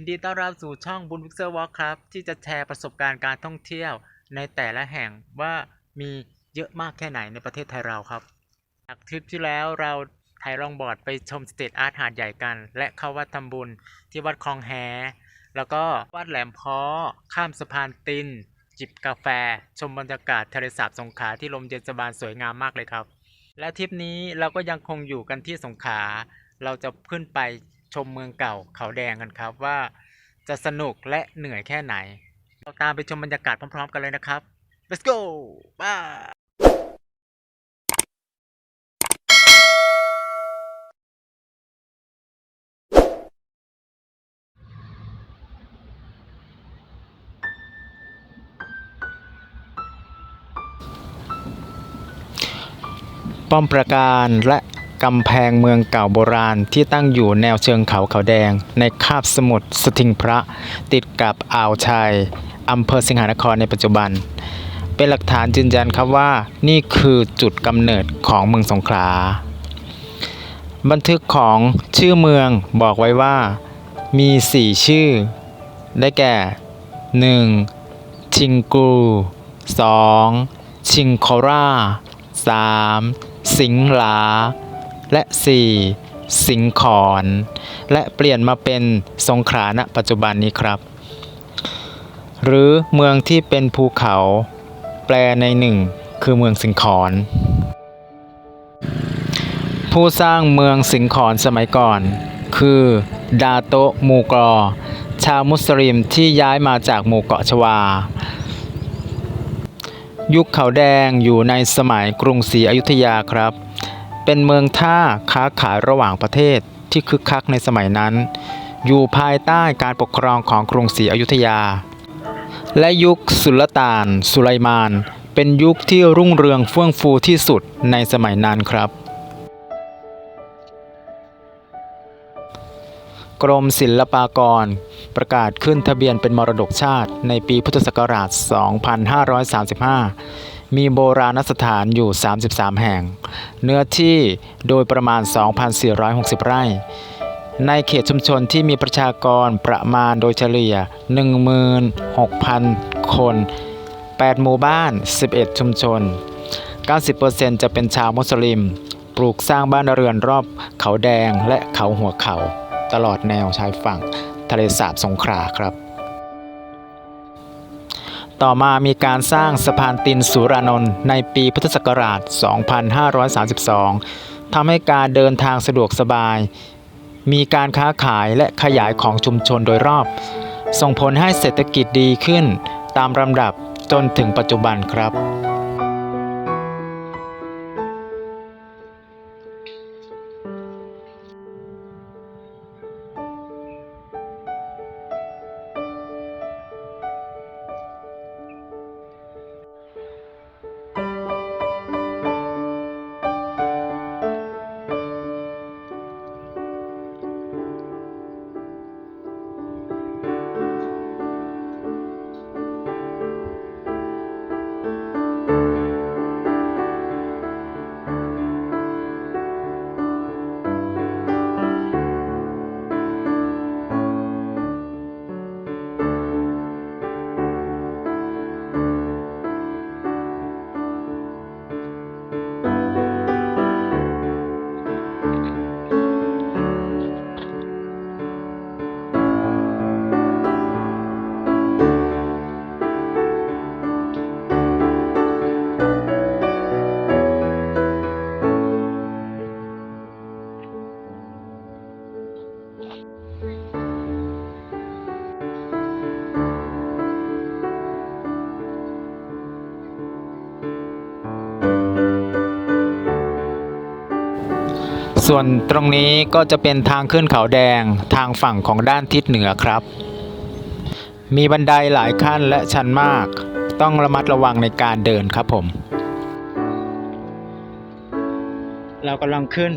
ยินดีต้อนรับสู่ช่องบุญวิกเซอร์วอล์ครับ ที่จะแชร์ประสบการณ์การท่องเที่ยว ในแต่ละแห่งว่ามีเยอะมากแค่ไหนในประเทศไทยเราครับจากทริปที่แล้วเราไทยรองบอร์ดไปชมสเตทอาร์ตหาดใหญ่กัน และเข้าวัดทำบุญที่วัดคลองแฮแล้วก็วัดแหลมเพาะข้ามสะพานติน จิบกาแฟ ชมบรรยากาศทะเลสาบสงขลาที่ลมเย็นสบายสวยงามมากเลยครับ และทริปนี้เราก็ยังคงอยู่กันที่สงขลาเราจะขึ้นไป ชมเมืองเก่าเขาแดงกันครับว่าจะสนุกและเหนื่อยแค่ไหน เราตามไปชมบรรยากาศพร้อม ๆ กันเลยนะครับ let's go บ้าป้อมปราการและ กำแพงเมืองเก่าโบราณที่ตั้งอยู่แนวเชิงเขาเขาแดง ในคาบสมุทรสทิงพระ ติดกับอ่าวชัยอำเภอสิงหานครในปัจจุบัน เป็นหลักฐานยืนยันครับว่านี่คือจุดกำเนิดของเมืองสงขลา บันทึกของชื่อเมืองบอกไว้ว่า มี 4 ชื่อ ได้แก่ 1. ชิงกู 2. ชิงโครา 3. สิงหลา และ 4. สิงขอนและเปลี่ยนมาเป็นสงขลาณปัจจุบันนี้ครับ หรือเมืองที่เป็นภูเขา แปลในหนึ่งคือเมืองสิงขอนผู้สร้างเมืองสิงขอนสมัยก่อน คือดาโตมูกรอ ชาวมุสลิมที่ย้ายมาจากหมู่เกาะชวา ยุคเขาแดงอยู่ในสมัยกรุงศรีอยุธยาครับ เป็นเมืองท่าค้าขายระหว่างประเทศที่คึกคักในสมัยนั้น อยู่ภายใต้การปกครองของกรุงศรีอยุธยา และยุคสุลต่าน สุไลมาน เป็นยุคที่รุ่งเรืองเฟื่องฟูที่สุดในสมัยนั้นครับ กรมศิลปากร ประกาศขึ้นทะเบียนเป็นมรดกชาติในปีพุทธศักราช 2535 มีโบราณสถานอยู่ 33 แห่ง เนื้อที่โดยประมาณ 2,460 ไร่ ในเขตชุมชนที่มีประชากรประมาณโดยเฉลี่ย 16,000 คน 8 หมู่บ้าน 11 ชุมชน 90%จะเป็นชาวมุสลิม ปลูกสร้างบ้านเรือนรอบเขาแดงและเขาหัวเขา ตลอดแนวชายฝั่งทะเลสาบสงขลาครับ ต่อมามีการสร้างสะพานตินสุรานนท์ในปีพุทธศักราช 2532 ทำให้การเดินทางสะดวกสบาย มีการค้าขายและขยายของชุมชนโดยรอบ ส่งผลให้เศรษฐกิจดีขึ้นตามลำดับจนถึงปัจจุบันครับ ส่วนตรงนี้ก็จะเป็นทางขึ้นเขาแดงทางฝั่งของด้านทิศเหนือครับ มีบันไดหลายขั้นและชันมาก ต้องระมัดระวังในการเดินครับผม เรากำลังขึ้น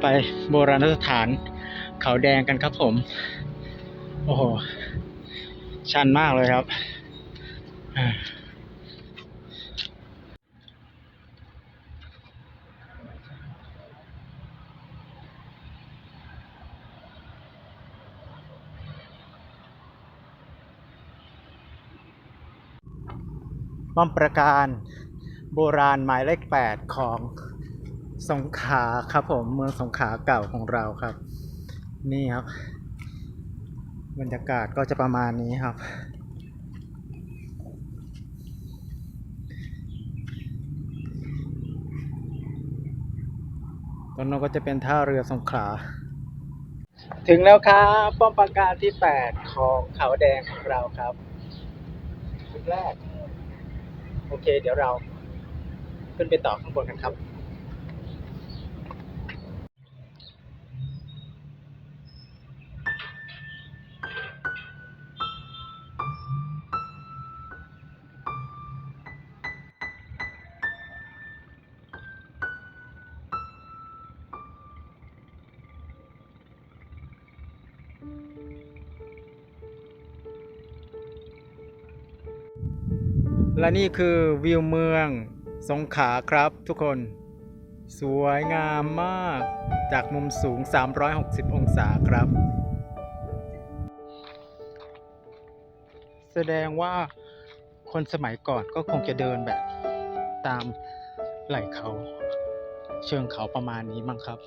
ไปโบราณสถานเขาแดงกันครับผม โอ้โห ชันมากเลยครับ ป้อมประการโบราณหมายเลขแปดของสงขลาครับผมเมืองสงขลาเก่าของเราครับ นี่ครับ บรรยากาศก็จะประมาณนี้ครับ ตรงนั้นก็จะเป็นท่าเรือสงขลาถึงแล้วครับป้อมปราการที่ 8 ของเขาแดงของเราครับจุดแรก โอเค เดี๋ยวเราขึ้นไปต่อข้างบนกันครับ และนี่คือวิวเมืองสงขลาครับทุกคน สวยงามมากจากมุมสูง 360 องศาครับ แสดงว่าคนสมัยก่อนก็คงจะเดินแบบตามไหล่เขา เชิงเขาประมาณนี้มั้งครับ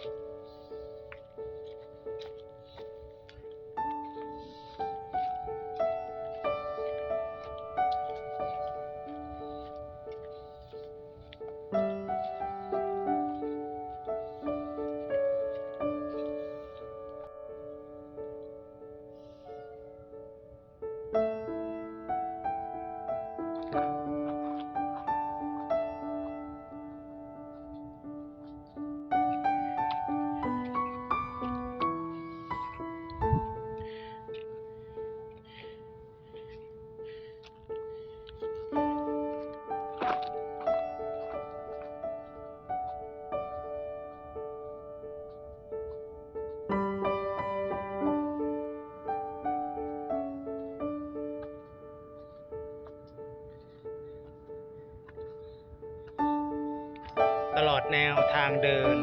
แนวทางเดิน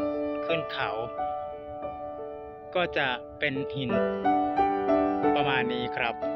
ขึ้นเขา ก็จะเป็นหินประมาณนี้ครับ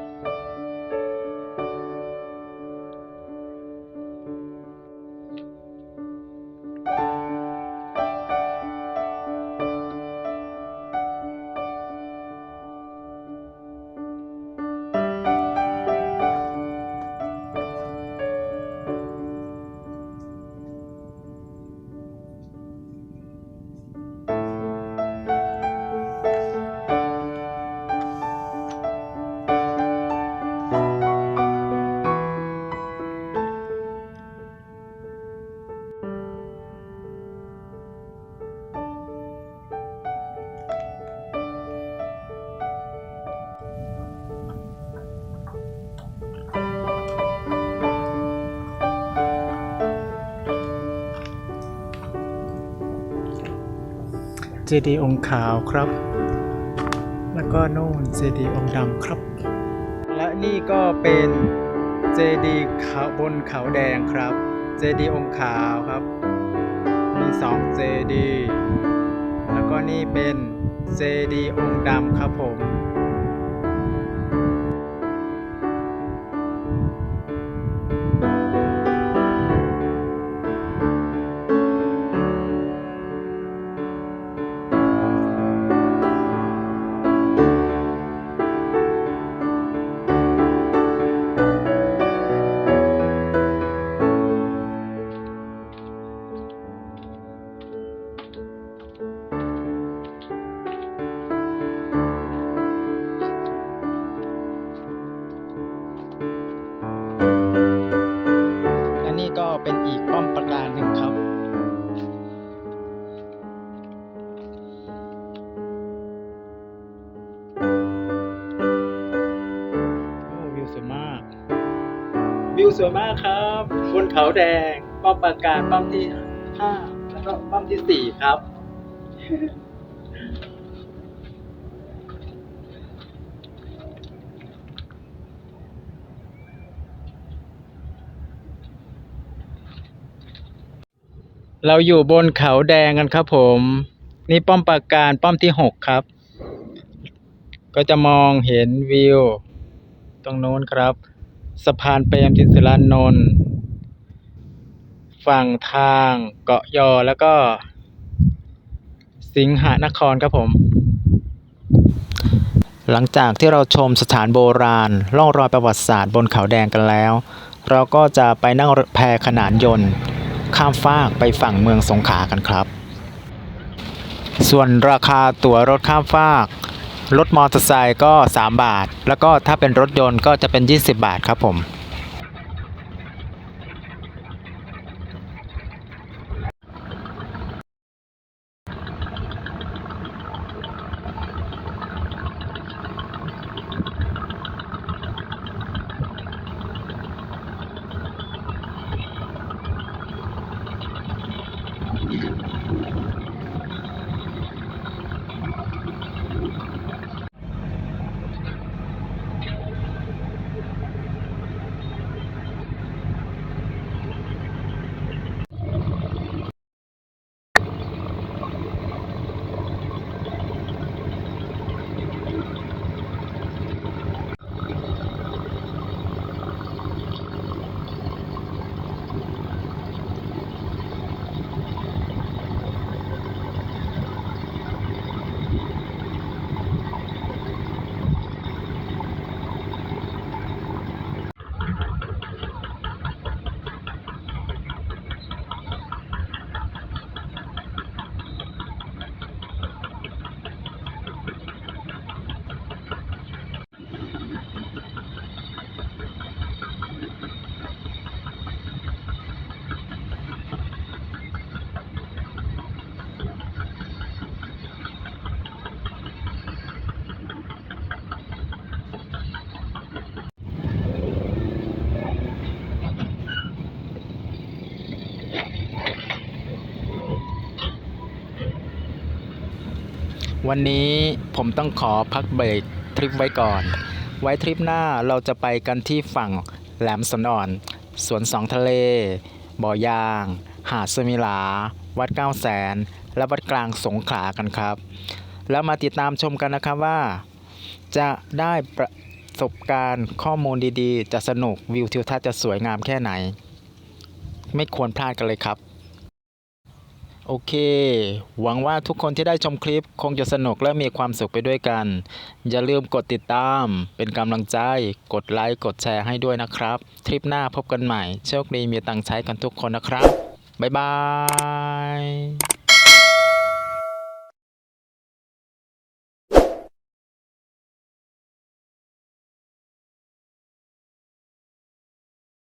เจดีย์องค์ขาวครับ แล้วก็โน่นเจดีย์องค์ดำครับ และนี่ก็เป็นเจดีย์ขาบนเขาแดงครับ เจดีย์องค์ขาวครับ มีสองเจดีย์แล้วก็นี่เป็นเจดีย์องค์ดำครับผม สวยมากครับ บนเขาแดง ป้อมปราการป้อมที่ห้าแล้วก็ป้อมที่สี่ครับ เราอยู่บนเขาแดงกันครับผม นี่ป้อมปราการป้อมที่หกครับ ก็จะมองเห็นวิว ตรงโน้นครับ สะพานเปรมจินสรานนท์ฝั่งทางเกาะยอแล้วก็ สิงหนครครับผม หลังจากที่เราชมสถานโบราณล่องรอยประวัติศาสตร์บนเขาแดงกันแล้ว เราก็จะไปนั่งแพขนานยนต์ ข้ามฟากไปฝั่งเมืองสงขลากันครับ ส่วนราคาตั๋วรถข้ามฟาก รถมอเตอร์ไซค์ก็ 3 บาท แล้วก็ถ้าเป็นรถยนต์ก็จะเป็น 20 บาทครับผม วันนี้ผมต้องขอพักเบรกทริปไว้ก่อน ไว้ทริปหน้าเราจะไปกันที่ฝั่งแหลมสนอน สวนสองทะเล บ่อยาง หาดสมิลา วัดเก้าแสน และวัดกลางสงขลากันครับ แล้วมาติดตามชมกันนะครับว่า จะได้ประสบการณ์ข้อมูลดีๆ จะสนุกวิวทิวทัศน์จะสวยงามแค่ไหน ไม่ควรพลาดกันเลยครับ โอเค หวังว่าทุกคนที่ได้ชมคลิปคงจะสนุกและมีความสุขไปด้วยกัน อย่าลืมกดติดตาม เป็นกำลังใจ กดไลค์ กดแชร์ให้ด้วยนะครับ ทริปหน้าพบกันใหม่ โชคดีมีตังใช้กันทุกคนนะครับ บ๊ายบาย